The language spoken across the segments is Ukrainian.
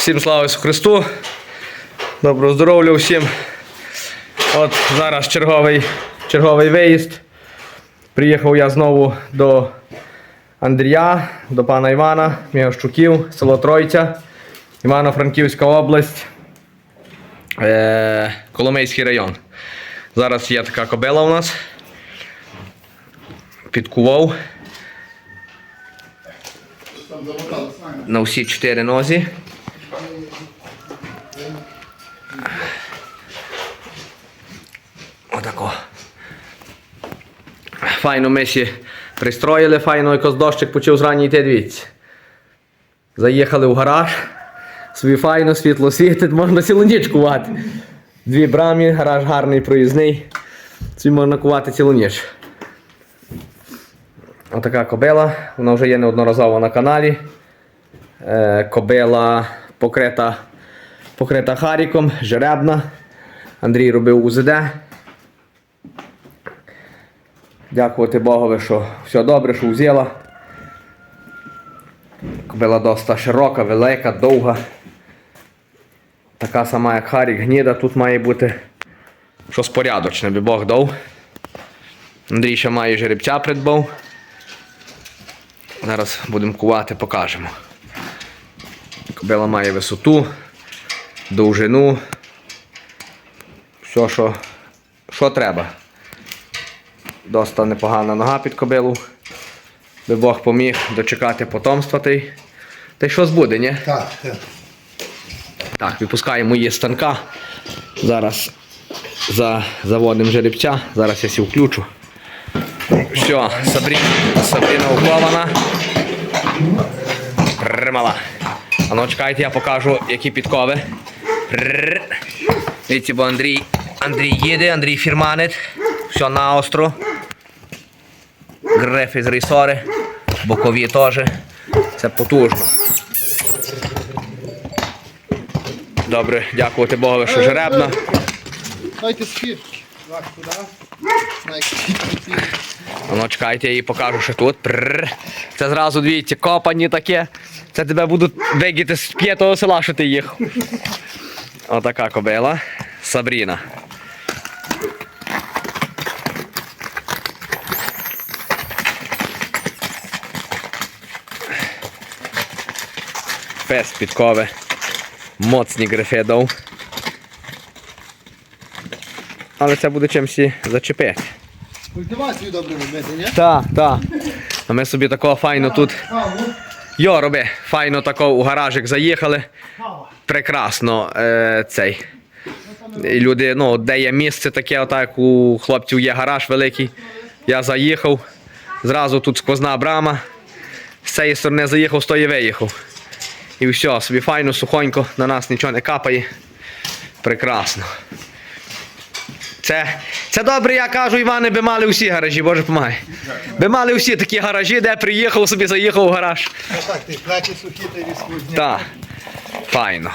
Всім слава Ісусу Христу. Доброго здоров'я всім. От зараз черговий, черговий виїзд. Приїхав я знову до Андрія, до пана Івана, Мігащуків, село Тройця, Івано-Франківська область, е- Коломийський район. Зараз є така кобила у нас. Підкував. На всі чотири нозі. Отако. Файно ми ще пристроїли, файно якось дощик почав зрані йти, дивіться. Заїхали в гараж. Собі файно, світло світить, можна цілу ніч кувати. Дві брамі, гараж гарний проїзний. Собі можна кувати цілу ніч. Отака кобила, вона вже є неодноразово на каналі. Е, кобила покрита, покрита харіком, жеребна. Андрій робив УЗД. Дякувати Богові, що все добре, що взяла. Кобила доста широка, велика, довга. Така сама, як Харік, гніда, тут має бути щось порядочне, би Бог дав. Андрій ще має жеребця придбав. Зараз будемо кувати, покажемо. Кобила має висоту, довжину. Все, що, що треба. Доста непогана нога під кобилу. Би Бог поміг дочекати потомства та й. Та й щось буде, ні? Так, так. Так, випускаємо її з станка. Зараз за, заводимо жеребця. Зараз я сі включу. Все, Сабріна, Сабріна уклована. Мала. А ну чекайте, я покажу, які підкови. Дивіться, бо Андрій, Андрій їде, Андрій фірманить. Все на остро. Грифи з рейсори. Бокові теж. Це потужно. Добре, дякувати Богові, що жеребна. Дайте. Найкріпці. А Ну, чекайте, я їй покажу, що тут. Прррр. Це зразу дивіться, копані таке. Це тебе будуть вигіти з п'ятого села, що ти їхав. Отака кобила. Сабріна. Пес підкови. Моцні грифи дав. Але це буде чимось і зачепити. Культивацію добре робити, ні? Так, так. А ми собі такого файно тут. Йо, роби, файно тако у гаражик заїхали. Прекрасно е, цей. І Люди, ну, де є місце таке, отак у хлопців є гараж великий. Я заїхав. Зразу тут сквозна брама. З цієї сторони заїхав, з тої виїхав. І все, собі файно, сухонько, на нас нічого не капає. Прекрасно. Це, це добре, я кажу, Іване, би мали усі гаражі, Боже помагай. Би мали всі такі гаражі, де приїхав, собі заїхав у гараж. Так, ти плечі сухі, ти відскузні. Так. Файно.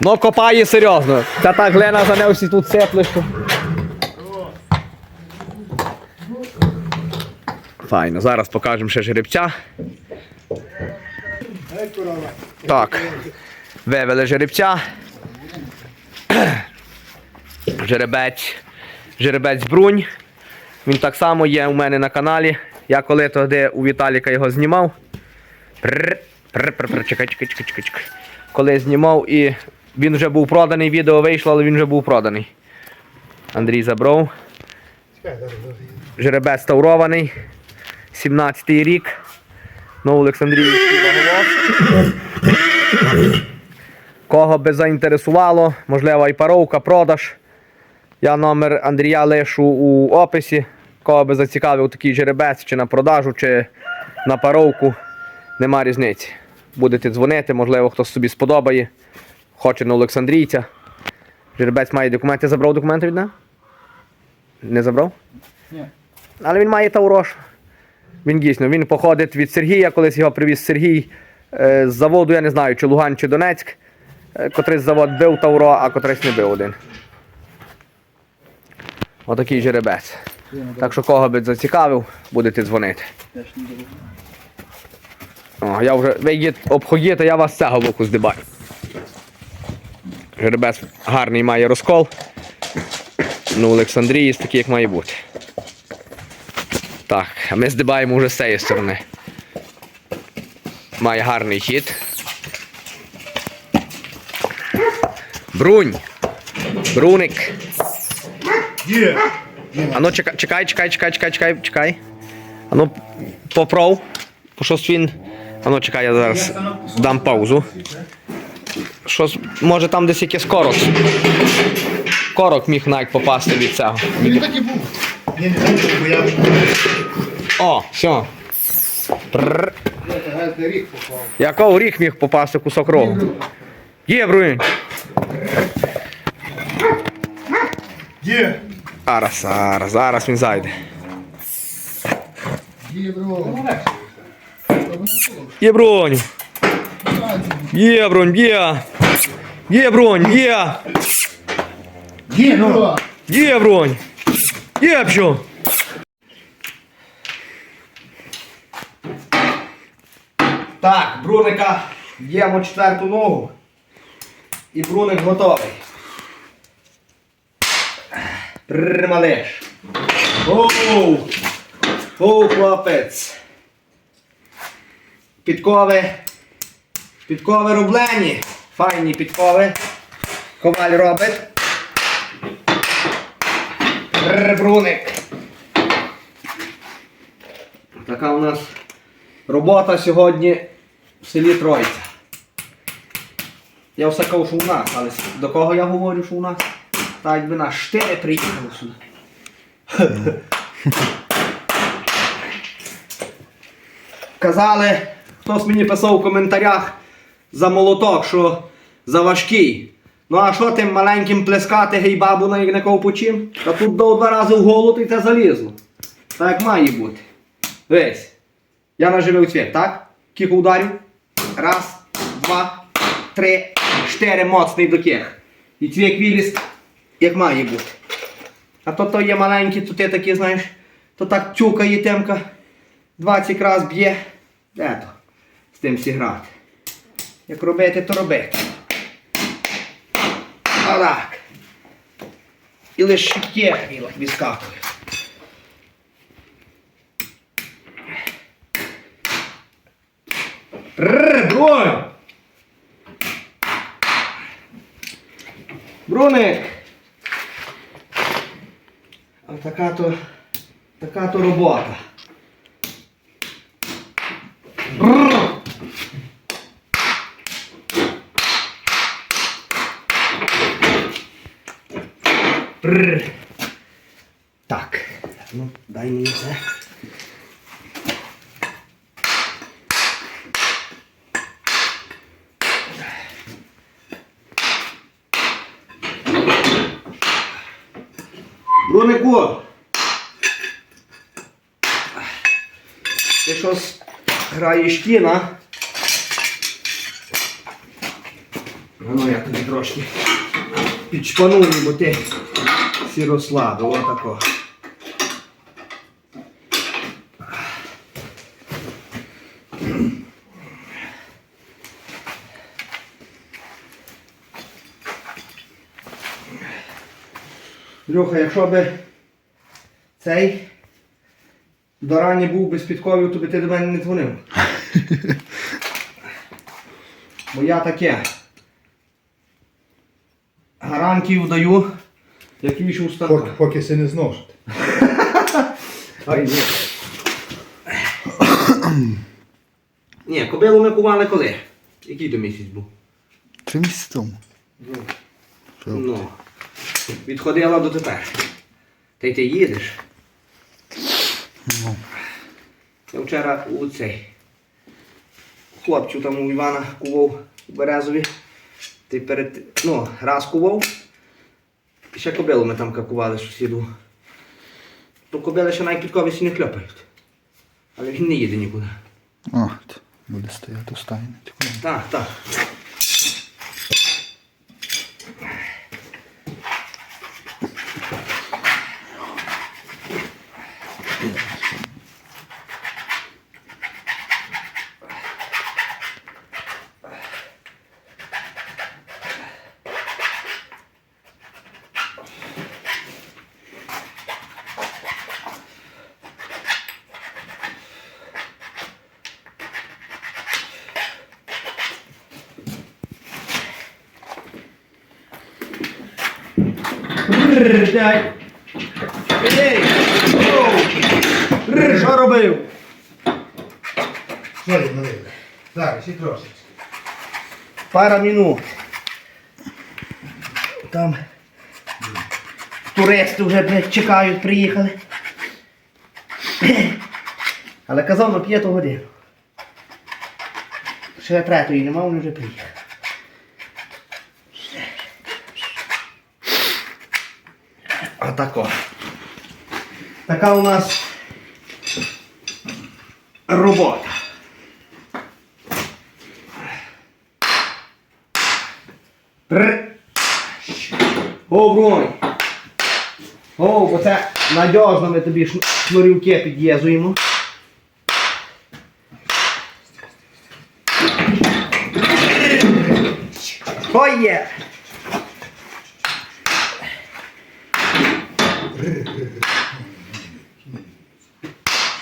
Ну, копає серйозно. Та так Лена за нею всі тут сеплиш. то. Файно, зараз покажемо ще жеребця. Так. Вивели жеребця. Жеребець. Жеребець Брунь. Він так само є у мене на каналі. Я коли тоді у Віталіка його знімав. Чекай, чекай, чекай, чекай, чекай. Коли знімав і він вже був проданий, відео вийшло, але він вже був проданий. Андрій забрав. Жеребець таврований. 17-й рік. Ну, Олександрівський ваговоз. Кого би заінтересувало, можливо, і паровка, продаж. Я номер Андрія лишу у описі. Кого би зацікавив такий жеребець, чи на продажу, чи на паровку. Нема різниці. Будете дзвонити, можливо, хтось собі сподобає. Хоче на Олександрійця. Жеребець має документи. Забрав документи від нас? Не забрав? Ні. Але він має Таврош. Він дійсно, він походить від Сергія, колись його привіз Сергій е, з заводу, я не знаю, чи Луган, чи Донецьк. Е, котрийсь завод бив Тавро, а котрийсь не бив один. Отакий жеребець. Так що кого би зацікавив, будете дзвонити. О, я вже, ви обходите, я вас з цього боку здибаю. Жеребець гарний має розкол. Ну, Олександрії такий, як має бути. Так, а ми здибаємо вже з цієї сторони. Має гарний хід. Брунь. Бруник. Є. Ану, чекай, чекай, чекай, чекай, чекай, чекай, чекай. Ану, попров. Щось він. Ану, чекай, я зараз дам паузу. Щось, може там десь якийсь корок. Корок міг навіть попасти від цього. Він так і був. Ні, не так, бо я О, все. Прррр. рік. Якого ріг міг попасти кусок рогу? Є, Бруїн. Є. Зараз, зараз, зараз він зайде. Є, бро. Є бронь. Є бронь, є. Є бронь, є. Є, ну. Є бронь. Є що. Так, Бруника б'ємо четверту ногу. І Бруник готовий. Малиш. Оу! Оу, хлопець. Підкови. Підкови рублені. Файні підкови. Коваль робить. Бруник. Така у нас робота сьогодні в селі Тройця. Я все кажу, що у нас, але до кого я говорю, що у нас? Так якби нас штири приїхали сюди. Казали, хтось мені писав у коментарях за молоток, що за важкий. Ну а що тим маленьким плескати гей бабу на як на ковпучим? Та тут до два рази в голову і те залізло. Так як має бути. Весь. Я наживив цвіт, так? Кілька ударів. Раз, два, три, чотири моцний доких. І цвік виліз, як має бути. А то то є маленький, то ти такі, знаєш, то так тюкає темка. 20 раз б'є. Де то? З тим всі грати. Як робити, то робити. Отак. І лише щитки відскакує. А така то, така то робота. Так, ну дай мені це. Бронику! Ти щось граєш кіна? Ну я тобі трошки підшпану, бо ти всі розслабив, отако. Льоха, якщо би цей до рані був без підковів, то би ти до мене не дзвонив. Бо я таке. Гарантію даю, як вішу Поки, поки си не зношити. Ай, ні. Ні, кобилу ми кували коли? Який то місяць був? Три місяці тому. Ну. Відходила до тепер. Та й ти їдеш. Ну. Я вчора у цей хлопцю там у Івана кував у Березові. Ти перед. Ну, раз кував. І ще кобилу ми там какували сусіду. То кобили ще навіть підковісі не хльопають. Але він не їде нікуди. От, буде стояти у стайні. Так, так. Рр, дай. Ей! Оу! Рр, Що робив? Що я налив? Зараз, ще трошечки. Пара минут. Там туристи вже блядь, чекають, приїхали. Але казав на п'яту годину. Ще третої нема, вони вже приїхали. Отако. Така у нас робота. Р. О, бронь. О, бо це надіжно ми тобі шну- шнурівки під'єзуємо. Що є?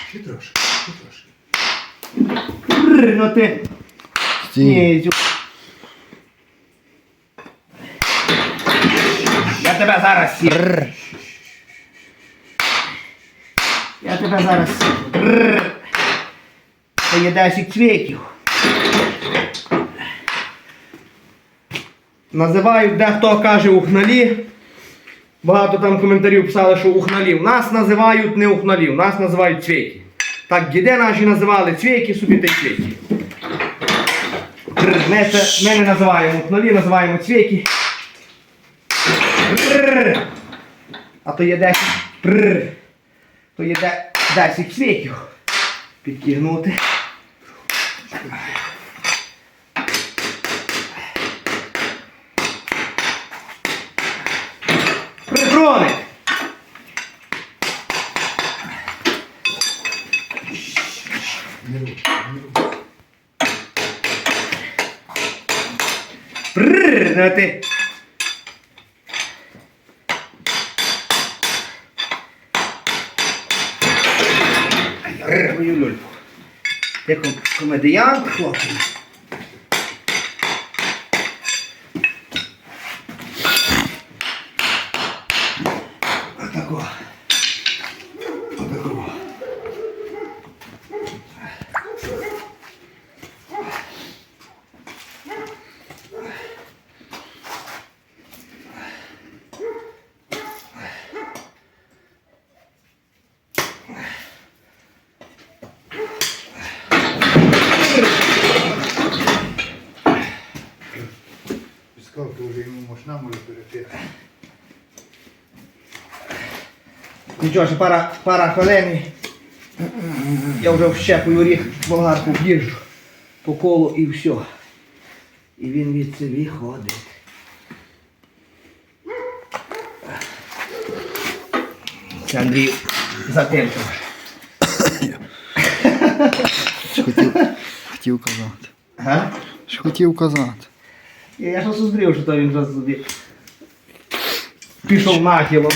Ще трошки, ще трошки. Р, Ну ти. Стій. Ні, зю- Я тебе зараз сі. Я тебе зараз сі. Це є 10 цвітів. Називають дехто каже ухналі. Багато там коментарів писали, що ухналів. Нас називають не ухналів, нас називають цвіки. Так діди наші називали цвіки, собі та й цвіки. Ми, не називаємо ухналі, називаємо цвіки. А то є 10. Рр. То є де- 10 цвіків. Підкигнути. Прикроник. Прррр, ну ти. Рррр, мою люльку. Ти Сказав, вже йому можна може перепити. Нічого, ще пара, пара хвилин. Я вже вщепую ріг болгарку в'їжджу по колу і все. І він від це виходить. Це Андрій затемчив. Що хотів, хотів казати. Ага. Що хотів казати. Я, щось зустрів, що то він вже собі пішов нахилом.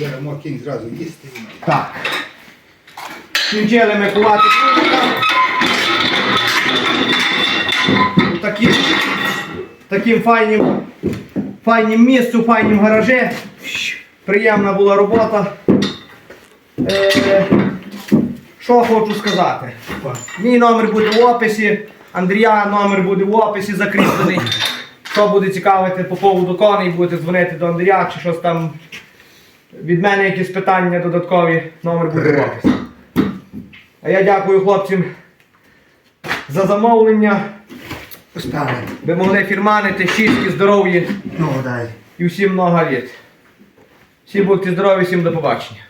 Зараз мог кінь зразу їсти. Так. Кінчили ми кувати такі, таким файним, файним місцю, файним гаражі. Приємна була робота. Е, що хочу сказати? Мій номер буде в описі, Андрія номер буде в описі закріплений. Що буде цікавити по поводу коней, будете дзвонити до Андрія чи щось там від мене якісь питання додаткові, номер буде в описі. А я дякую хлопцям за замовлення. Поставили. Ви могли фірманити, щастя, здоров'ї Ну, дай. і всім много літ. Всі будьте здорові, всім до побачення.